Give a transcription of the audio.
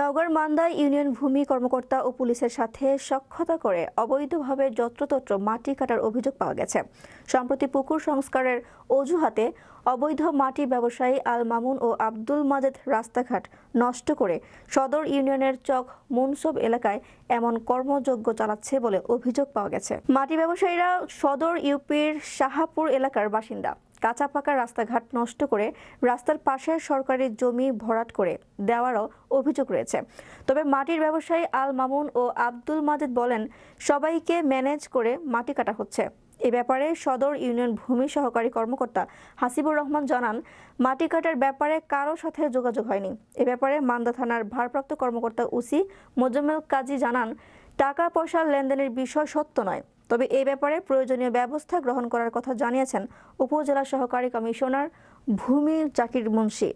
নগর Manda union ভূমি কর্মকর্তা ও পুলিশের সাথে সক্ষতা করে অবৈধভাবে যত্রতত্র মাটি কাটার অভিযোগ পাওয়া গেছে। সম্প্রতি পুকুর সংস্কারের অজুহাতে অবৈধ মাটি ব্যবসায়ী আল মামুন ও আব্দুল মাজেদ রাস্তাঘাট নষ্ট করে সদর ইউনিয়নের চক মুনসব এলাকায় এমন কর্মযজ্ঞ চালাচ্ছে বলে অভিযোগ পাওয়া গেছে। মাটি ব্যবসায়ীরা সদর ইউপির শাহাপুর এলাকার বাসিন্দা। কাঁচা পাকা রাস্তাঘাট নষ্ট করে রাস্তার পাশে সরকারি জমি ভরাট করে দেওয়ারও অভিযোগ রয়েছে। তবে মাটির ব্যবসায়ী আল মামুন ও আব্দুল মাজেদ বলেন, সবাইকে ম্যানেজ করে মাটি কাটা হচ্ছে। এ ব্যাপারে সদর ইউনিয়ন ভূমি সহকারী কর্মকর্তা হাসিবুর রহমান জানান, মাটি কাটার ব্যাপারে কারও সাথে যোগাযোগ হয়নি। এ ব্যাপারে মান্দা থানার ভারপ্রাপ্ত কর্মকর্তা উসি মোজাম্মেল কাজী জানান টাকা পয়সার লেনদেনের বিষয় সত্য নয়। তবে এই ব্যাপারে প্রয়োজনীয় ব্যবস্থা গ্রহণ করার কথা জানিয়েছেন উপজেলা সহকারী কমিশনার ভূমি জাকির মুন্সি।